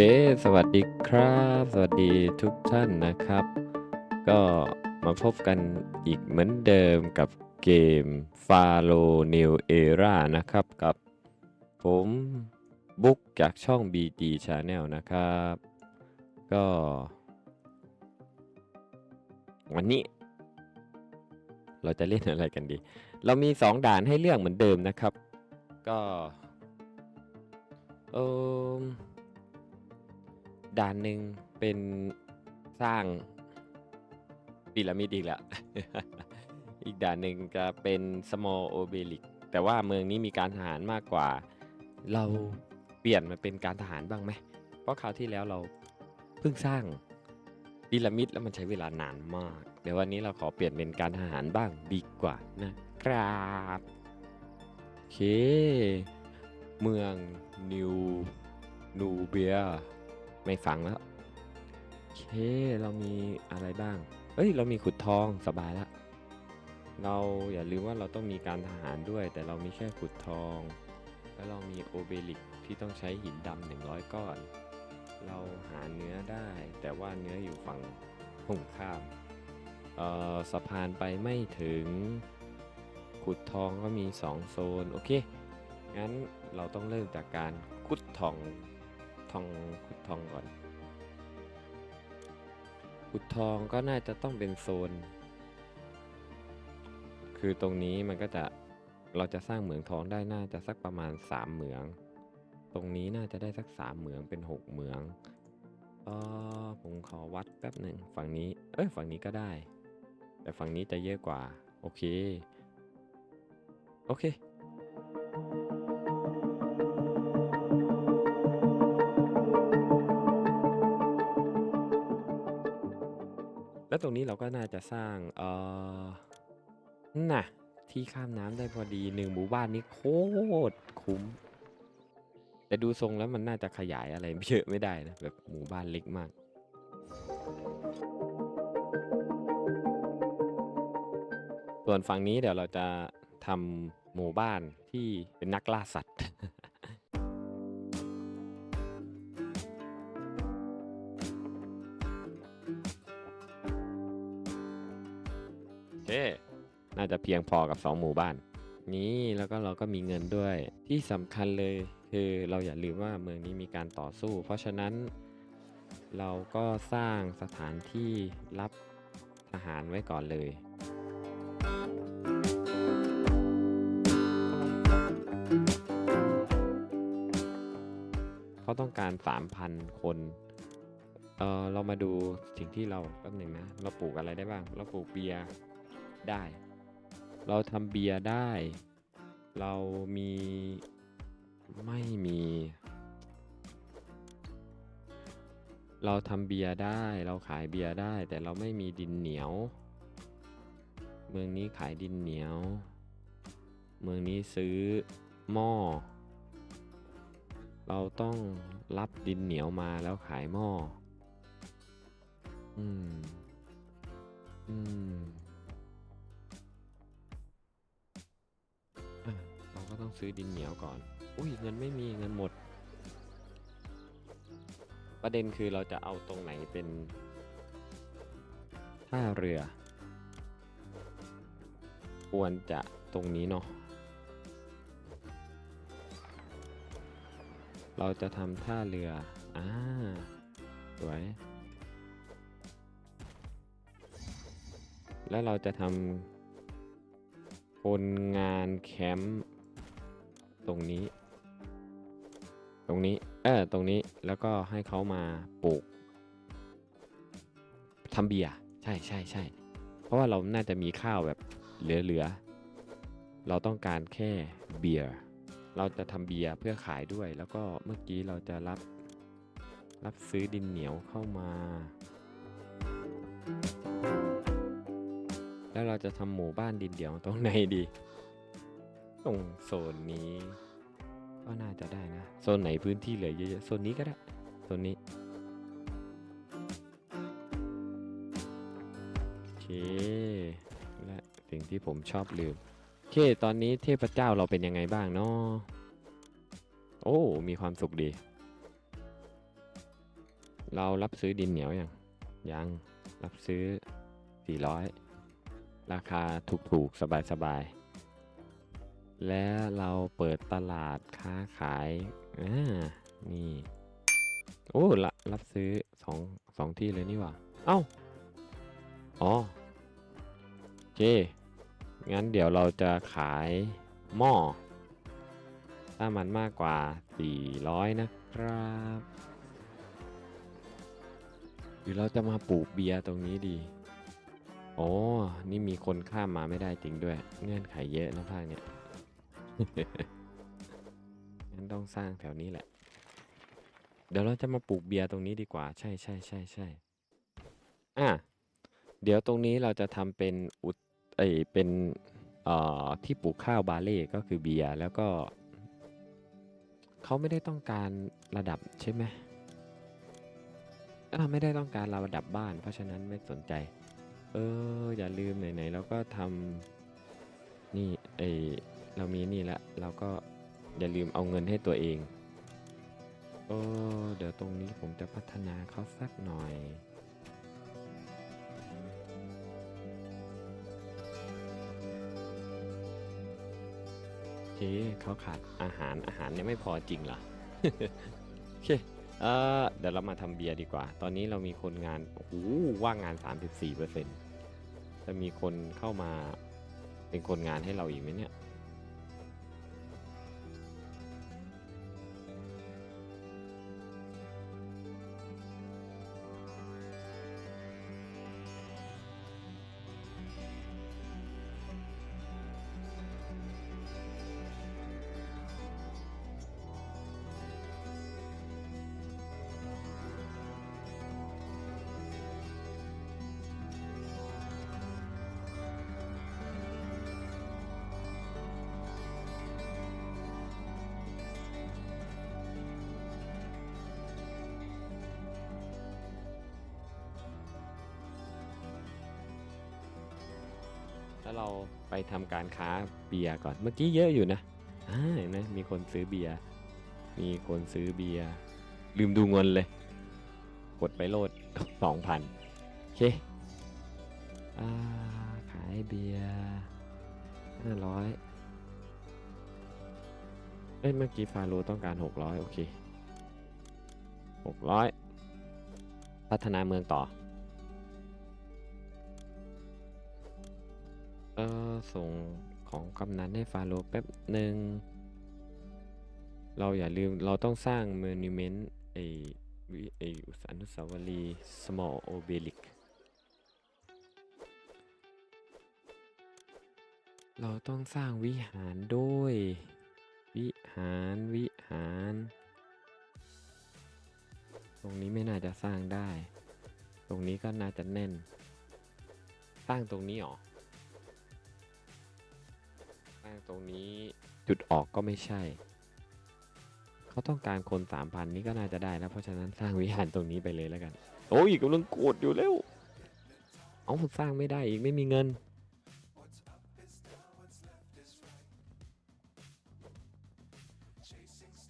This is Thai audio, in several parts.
คสวัสดีครับ สวัสดีทุกท่านนะครับ ก็มาพบกันอีกเหมือนเดิมกับเกม f a l o New Era นะครับ กับผมบุ๊กจากช่อง BD Channel นะครับ ก็ วันนี้ เราจะเล่นอะไรกันดี เรามีสองด่านให้เลือกเหมือนเดิมนะครับ ก็เออ ด่านหนึ่งเป็นสร้างพีระมิดอีกแล้ว อีกด่านหนึ่งจะเป็น small obelisk แต่ว่าเมืองนี้มีการทหารมากกว่า เราเปลี่ยนมาเป็นการทหารบ้างไหม เพราะคราวที่แล้วเราเพิ่งสร้างพีระมิดแล้วมันใช้เวลานานมาก เดี๋ยววันนี้เราขอเปลี่ยนเป็นการทหารบ้างดีกว่านะครับโอเค เมืองนิวนูเบีย ไม่ฟังแล้ว โอเค เรามีอะไรบ้าง เอ้ย เรามีขุดทองสบายละ เราอย่าลืมว่าเราต้องมีการทหารด้วย แต่เรามีแค่ขุดทอง แล้วเรามีโอเบลิกที่ต้องใช้หินดำหนึ่งร้อยก้อน เราหาเนื้อได้ แต่ว่าเนื้ออยู่ฝั่งตรงข้ามเอ่อสะพานไปไม่ถึง ขุดทองก็มี 2 โซน โอเค งั้นเราต้องเริ่มจากการขุดทอง ทองขุดทองก่อน ขุดทองก็น่าจะต้องเป็นโซน คือตรงนี้มันก็จะเราจะสร้างเหมืองทองได้น่าจะสักประมาณ 3 เหมือง ตรงนี้น่าจะได้สัก 3 เหมืองเป็น 6 เหมืองเออผมขอวัดแป๊บหนึ่งฝั่งนี้ เอ้ยฝั่งนี้ก็ได้ แต่ฝั่งนี้จะเยอะกว่า โอเค โอเค แล้วตรงนี้เราก็น่าจะสร้างเอ่อน่ะ ที่ข้ามน้ำได้พอดีหนึ่งหมู่บ้านนี้โคตรคุ้ม แต่ดูทรงแล้วมันน่าจะขยายอะไรเยอะไม่ได้นะ แบบหมู่บ้านเล็กมากส่วนฝั่งนี้เดี๋ยวเราจะทำหมู่บ้านที่เป็นนักล่าสัตว์ จะเพียงพอกับ 2 หมู่บ้าน นี้แล้วก็เราก็มีเงินด้วย ที่สำคัญเลยคือเราอย่าลืมว่าเมืองนี้มีการต่อสู้ เพราะฉะนั้น เราก็สร้างสถานที่รับทหารไว้ก่อนเลยเขาต้องการ 3,000 คนเออเรามาดูสิ่งที่เราแป๊บหนึ่งนะ เราปลูกอะไรได้บ้าง เราปลูกเบียร์ได้ เราทำเบียร์ได้ เรามีไม่มี เราทำเบียร์ได้ เราขายเบียร์ได้ แต่เราไม่มีดินเหนียว เมืองนี้ขายดินเหนียว เมืองนี้ซื้อหม้อ เราต้องรับดินเหนียวมาแล้วขายหม้อ อืม อืม ซื้อดินเหนียวก่อน อุ้ยเงินไม่มีเงินหมด ประเด็นคือเราจะเอาตรงไหนเป็นท่าเรือ ควรจะตรงนี้เนาะเราจะทำท่าเรือ อ่า สวย แล้วเราจะทำคนงานแคมป์ รงนี้ ตรงนี้ เออตรงนี้แล้วก็ให้เขามาปลูกทำเบียร์ใช่ใช่ใช่เพราะว่าเราน่าจะมีข้าวแบบเหลือๆเราต้องการแค่เบียร์เราจะทำเบียร์เพื่อขายด้วย แล้วก็เมื่อกี้เราจะรับรับซื้อดินเหนียวเข้ามา แล้วเราจะทำหมู่บ้านดินเดียวตรงไหนดี ตรงโซนนี้ ก็น่าจะได้นะ โซนไหนพื้นที่เหลือเยอะๆโซนนี้ก็ได้ โซนนี้ โอเค และสิ่งที่ผมชอบลืม โอเค ตอนนี้เทพเจ้าเราเป็นยังไงบ้างเนาะโอ้ มีความสุขดี เรารับซื้อดินเหนียวยัง ยัง รับซื้อ 400 ราคาถูกๆ สบายๆ และเราเปิดตลาดค้าขายอ่านี่โอ้ละรับซื้อสองสองที่เลยนี่ว่าเอ้าอ๋อโอเค งั้นเดี๋ยวเราจะขายหม้อถ้ามันมากกว่า 400 นะครับ หรือเราจะมาปลูกเบียร์ตรงนี้ดี โอ้ นี่มีคนข้ามมาไม่ได้จริงด้วย เงื่อนไขเยอะนะภาคเนี้ย งั้นต้องสร้างแถวนี้แหละ เดี๋ยวเราจะมาปลูกเบียร์ตรงนี้ดีกว่า ใช่ใช่ใช่ใช่อะ เดี๋ยวตรงนี้เราจะทำเป็นอุดเอยเป็นเอ่อที่ปลูกข้าวบาเล่ก็คือเบียร์แล้วก็เขาไม่ได้ต้องการระดับใช่ไหมอ่าไม่ได้ต้องการระดับบ้าน เพราะฉะนั้นไม่สนใจ เอออย่าลืมไหนๆเราก็ทำนี่เอย เรามีนี่ละเราก็อย่าลืมเอาเงินให้ตัวเองเออเดี๋ยวตรงนี้ผมจะพัฒนาเขาสักหน่อยเคเขาขาดอาหารอาหารเนี่ยไม่พอจริงเหรอโอเคเออเดี๋ยวเรามาทำเบียร์ดีกว่า ตอนนี้เรามีคนงานโอ้โหว่างงาน 34%จะมีคนเข้ามาเป็นคนงานให้เราอีกไหมเนี่ย แล้วเราไปทำการค้าเบียร์ก่อนเมื่อกี้เยอะอยู่นะอ่าเห็นไหมมีคนซื้อเบียร์มีคนซื้อเบียร์ลืมดูเงินเลย กดไปโลดสองพันโอเคอ่าขายเบียร์ห้าร้อยเอ้ยเมื่อกี้ฟาโรห์ต้องการหกร้อยโอเคหกร้อยพัฒนาเมืองต่อ เออส่งของกำนันให้ฟาโรห์แป๊บหนึ่ง เราอย่าลืมเราต้องสร้างเมนูเมนต์ไอวิไออุสานุสาวรีย์ small obelisk เราต้องสร้างวิหารด้วย วิหารวิหาร ตรงนี้ไม่น่าจะสร้างได้ ตรงนี้ก็น่าจะแน่น สร้างตรงนี้หรอ ตรงนี้จุดออกก็ไม่ใช่ เขาต้องการคนสามพันนี่ก็น่าจะได้แล้วเพราะฉะนั้นสร้างวิหารตรงนี้ไปเลยแล้วกัน โอ้ยกำลังโกรธอยู่แล้ว เอาสร้างไม่ได้อีกไม่มีเงิน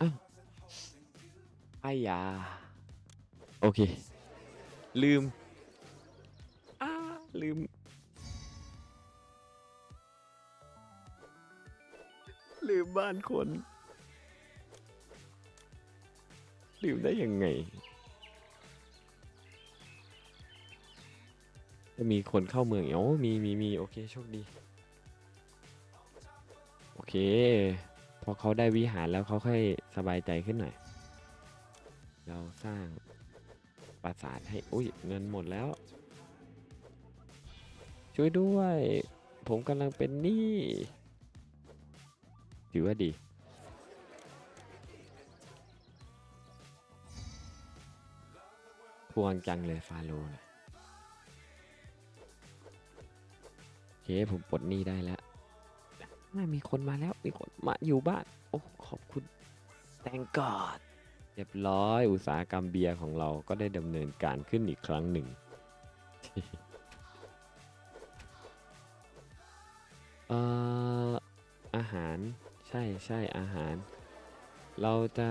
อ้าวไอ้ยา โอเค ลืม อ้าลืม ลืมบ้านคน ลืมได้ยังไง จะมีคนเข้าเมืองอีกโอ้มีมีมีโอเคโชคดี โอเค พอเขาได้วิหารแล้วเขาค่อยสบายใจขึ้นหน่อย เราสร้างปราสาทให้ อุ้ยเงินหมดแล้ว ช่วยด้วย ผมกำลังเป็นหนี้ ถือว่าดีทวงจังเลยฟาโลนะโอเคผมปลดหนี้ได้แล้วอ่ามีคนมาแล้วมีคนมาอยู่บ้าน โอ้ขอบคุณ thank god เรียบร้อยอุตสาหกรรมเบียร์ของเราก็ได้ดำเนินการขึ้นอีกครั้งหนึ่งเอ่ออาหาร ใช่ใช่อาหาร เราจะ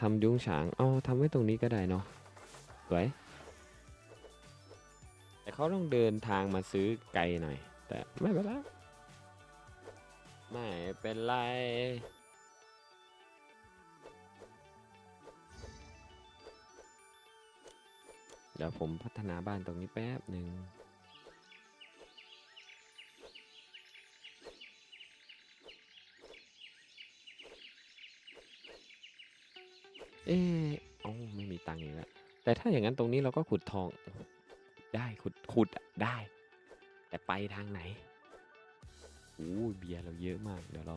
ทำยุ้งฉางเอาทำไว้ตรงนี้ก็ได้เนาะสวยแต่เขาต้องเดินทางมาซื้อไกลหน่อย แต่ไม่เป็นไรไม่เป็นไรเดี๋ยวผมพัฒนาบ้านตรงนี้แป๊บหนึ่ง เอ๊ะเอ้าไม่มีตังค์อีกแล้ว แต่ถ้าอย่างนั้นตรงนี้เราก็ขุดทอง ได้ขุดขุดอะได้ แต่ไปทางไหนโอ้เบียร์เราเยอะมาก เดี๋ยวเรา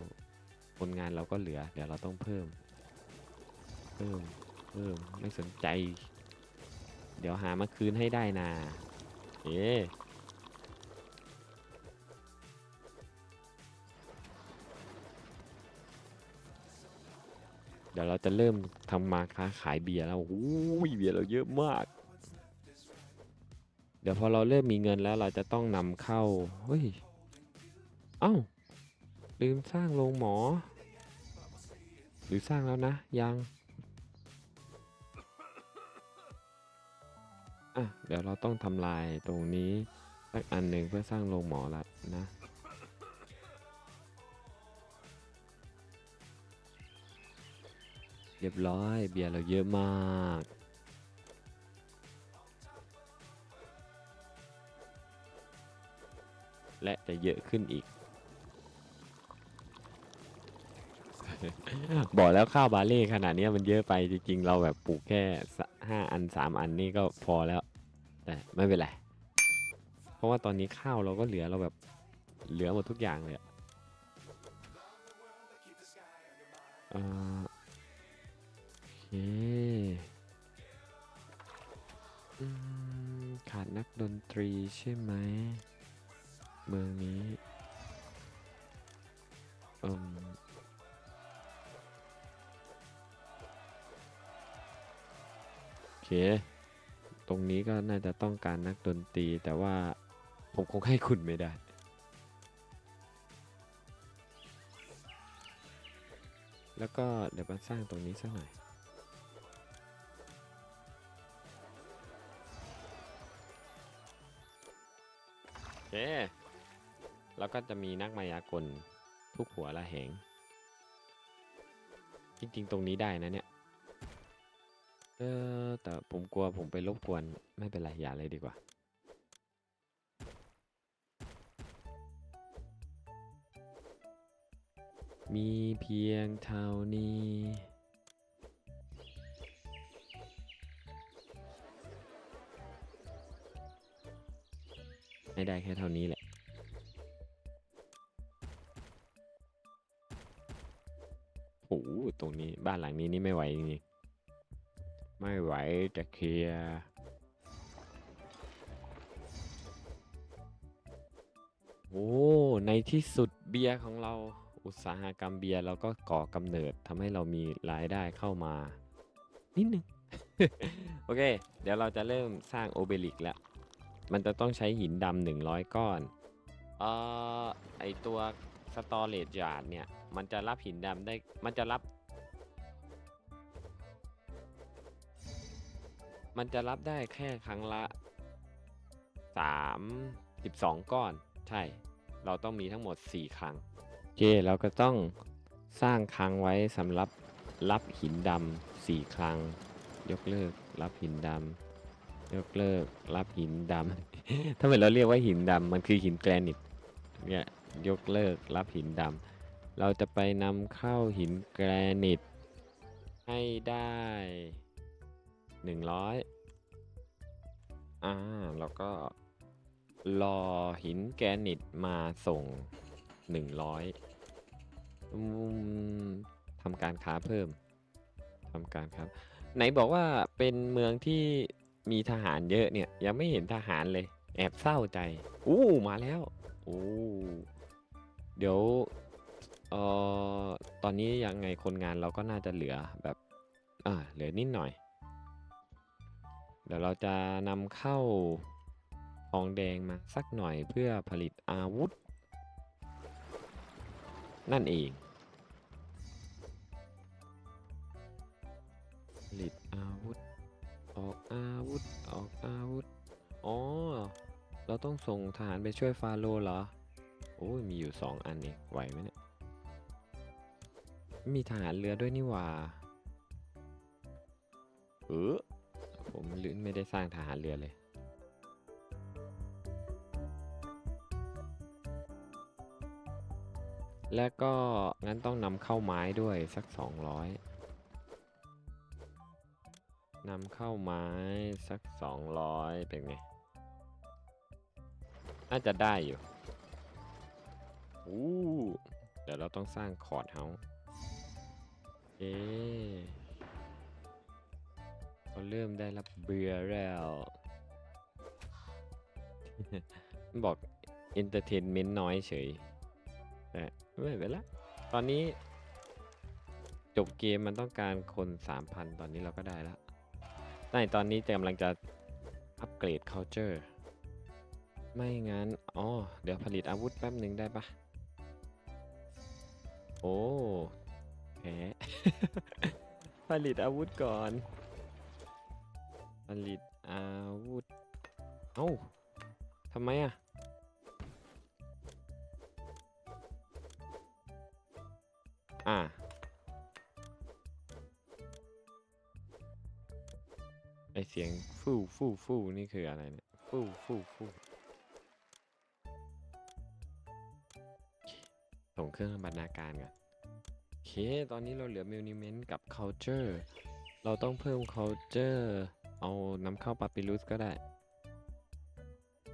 คนงานเราก็เหลือ เดี๋ยวเราต้องเพิ่ม เพิ่ม เพิ่ม ไม่สนใจ เดี๋ยวหามาคืนให้ได้นา เอ๊ ดี๋ยวเราจะเริ่มทำมาค้าขายเบียร์แล้วโอ้ยเบียร์เราเยอะมาก เดี๋ยวพอเราเริ่มมีเงินแล้วเราจะต้องนำเข้า เฮ้ย เอ้า ลืมสร้างโรงหมอ หรือสร้างแล้วนะ ยัง อะ เดี๋ยวเราต้องทำลายตรงนี้สักอันหนึ่งเพื่อสร้างโรงหมอละนะ เรียบร้อยเบียร์เราเยอะมากและจะเยอะขึ้นอีก บอกแล้วข้าวบาเล่ขนาดนี้มันเยอะไปจริงๆ เราแบบปลูกแค่สห้าอันสามอันนี่ก็พอแล้ว แต่ไม่เป็นไร เพราะว่าตอนนี้ข้าวเราก็เหลือเราแบบเหลือหมดทุกอย่างเลยอะ ขาดนักดนตรีใช่ไหม เมืองนี้เอืมโอเค ตรงนี้ก็น่าจะต้องการนักดนตรีแต่ว่าผมคงให้คุณไม่ได้แล้วก็เดี๋ยวมาสร้างตรงนี้สักหน่อย เค แล้วก็จะมีนักมายากลทุกหัวละแหง จริงๆ ตรงนี้ได้นะเนี่ย เออ แต่ผมกลัวผมไปรบกวน ไม่เป็นไรอย่าเลยดีกว่า มีเพียงเท่านี้ ให้ได้แค่เท่านี้แหละ โอ้ตรงนี้บ้านหลังนี้นี่ไม่ไหวจริงๆ ไม่ไหวจะเคลียร์โอ้ ในที่สุดเบียร์ของเรา อุตสาหกรรมเบียร์เราก็ก่อกำเนิดทำให้เรามีรายได้เข้ามา นิดนึง โอเค เดี๋ยวเราจะเริ่มสร้างโอเบลิกแล้ว มันจะต้องใช้หินดำหนึ่งร้อยก้อนเอ่อไอตัวสตอเรจยาร์ดเนี่ย มันจะรับหินดำได้ มันจะรับ มันจะรับได้แค่ครั้งละสามสิบสองก้อน ใช่ เราต้องมีทั้งหมดสี่ครั้งโอเคเราก็ต้องสร้างครั้งไว้สำหรับรับหินดำสี่ครั้ง ยกเลิกรับหินดำ ยกเลิกรับหินดำ ถ้าเกิดเราเรียกว่าหินดำมันคือหินแกรนิตเนี่ยยกเลิกรับหินดำ เราจะไปนำเข้าหินแกรนิต ให้ได้หนึ่งร้อยอ่า แล้วก็รอหินแกรนิตมาส่งหนึ่งร้อยทำการค้าเพิ่มทำการค้าไหนบอกว่าเป็นเมืองที่ มีทหารเยอะเนี่ย ยังไม่เห็นทหารเลย แอบเศร้าใจ อู้มาแล้วอู้เดี๋ยวเอ่อตอนนี้ยังไงคนงานเราก็น่าจะเหลือแบบอ่าเหลือนิดหน่อย เดี๋ยวเราจะนำเข้าทองแดงมาสักหน่อยเพื่อผลิตอาวุธ นั่นเอง ผลิตอาวุธ ออกอาวุธ ออกอาวุธ อ๋อ เราต้องส่งทหารไปช่วยฟาโรห์เหรอ โอ้ยมีอยู่สองอันเองไหวไหมเนี่ย มีทหารเรือด้วยนี่หว่า เออผมลืมไม่ได้สร้างทหารเรือเลย และก็งั้นต้องนำเข้าไม้ด้วยสัก 200 นำเข้าไม้สัก 200 เป็นไง น่าจะได้อยู่อู้เดี๋ยวเราต้องสร้างคอร์ดเฮาเอ๊เขาเริ่มได้รับเบื่อแล้วมันบอก entertainment น้อยเฉย แต่ไม่เป็นไรตอนนี้จบเกมมันต้องการคน 3,000 ตอนนี้เราก็ได้แล้ว ในตอนนี้กำลังจะอัปเกรด culture ไม่งั้น อ๋อ เดี๋ยวผลิตอาวุธแป๊บหนึ่งได้ปะโอ้แพผลิตอาวุธก่อน ผลิตอาวุธ เอ้าทำไมอะ อ่า ไอเสียงฟู่ฟู่ฟู่นี่คืออะไรเนี่ยฟู่ฟู่ฟู่ส่งเครื่องบรรณาการก่อนโอเค ตอนนี้เราเหลือ m ิ n นิเมนต์กับ culture เราต้องเพิ่ม culture เอานำเข้าปาปิรุสก็ได้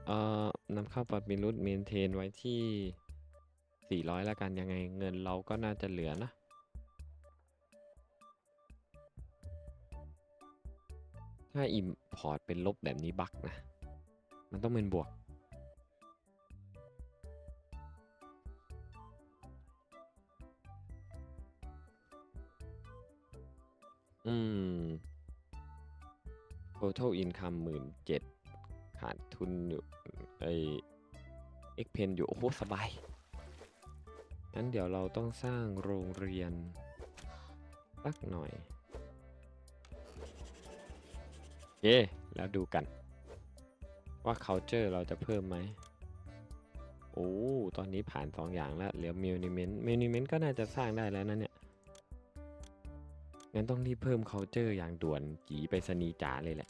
เอ่อนำเข้าปาปิรุสเมนเทนไว้ที่ 400 แล้วกันยังไงเงินเราก็น่าจะเหลือนะา Import เป็นลบแบบนี้บั๊กนะ มันต้องเป็นบวก อืม total income หมื่นเจ็ดขาดทุนอยู่ไอ expen อยู่ โอ้โห สบายงั้นเดี๋ยวเราต้องสร้างโรงเรียนสักหน่อย เค แล้วดูกัน ว่า culture เราจะเพิ่มไหม โอ้ ตอนนี้ผ่านสองอย่างแล้ว เหลือ monument monument ก็น่าจะสร้างได้แล้วนะเนี่ย งั้นต้องรีบเพิ่ม culture อย่างด่วนจีไปสนีจ๋าเลยแหละ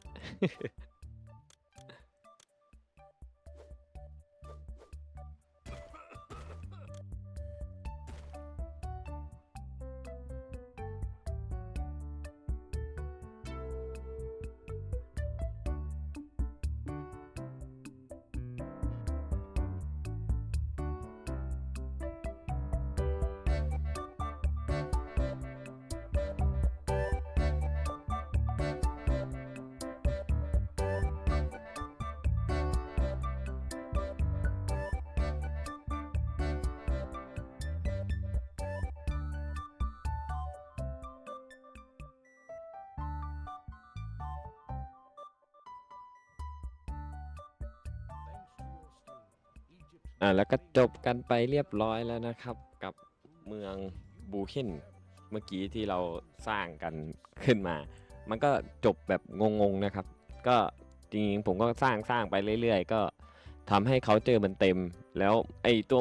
อ่าแล้วก็จบกันไปเรียบร้อยแล้วนะครับ กับเมืองบูเคนเมื่อกี้ที่เราสร้างกันขึ้นมา มันก็จบแบบงงๆนะครับ ก็จริงๆผมก็สร้างสร้างไปเรื่อยๆ ก็ทำให้เขาเจอมันเต็ม แล้วไอตัว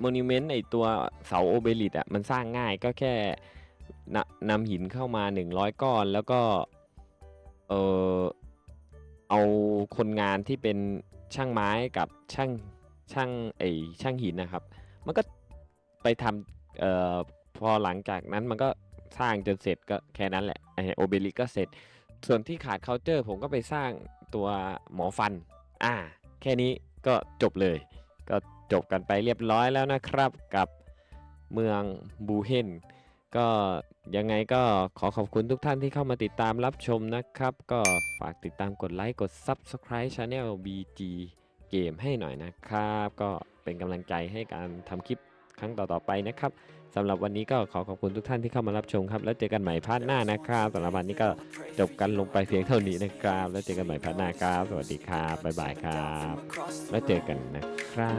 โมนิเมนต์ไอตัวเสาโอเบลิตอะมันสร้างง่ายก็แค่นนำหินเข้ามา 100 ก้อนแล้วก็เออเอาคนงานที่เป็นช่างไม้กับช่าง ช่างไอช่างหินนะครับ มันก็ไปทำเอ่อพอหลังจากนั้นมันก็สร้างจนเสร็จก็แค่นั้นแหละไอโอเบลิกก็เสร็จ ส่วนที่ขาดเคาน์เตอร์ผมก็ไปสร้างตัวหมอฟัน อ่า แค่นี้ก็จบเลย ก็จบกันไปเรียบร้อยแล้วนะครับกับเมืองบูเฮนก็ยังไงก็ขอขอบคุณทุกท่านที่เข้ามาติดตามรับชมนะครับ ก็ฝากติดตามกดไลค์กด Subscribe Channel BG เกมให้หน่อยนะครับ ก็เป็นกำลังใจให้การทำคลิปครั้งต่อๆไปนะครับสำหรับวันนี้ก็ขอขอบคุณทุกท่านที่เข้ามารับชมครับ แล้วเจอกันใหม่พาร์ทหน้านะครับสำหรับวันนี้ก็จบกันลงไปเพียงเท่านี้นะครับ แล้วเจอกันใหม่พาร์ทหน้าครับ สวัสดีครับบ๊ายบายครับ แล้วเจอกันนะครับ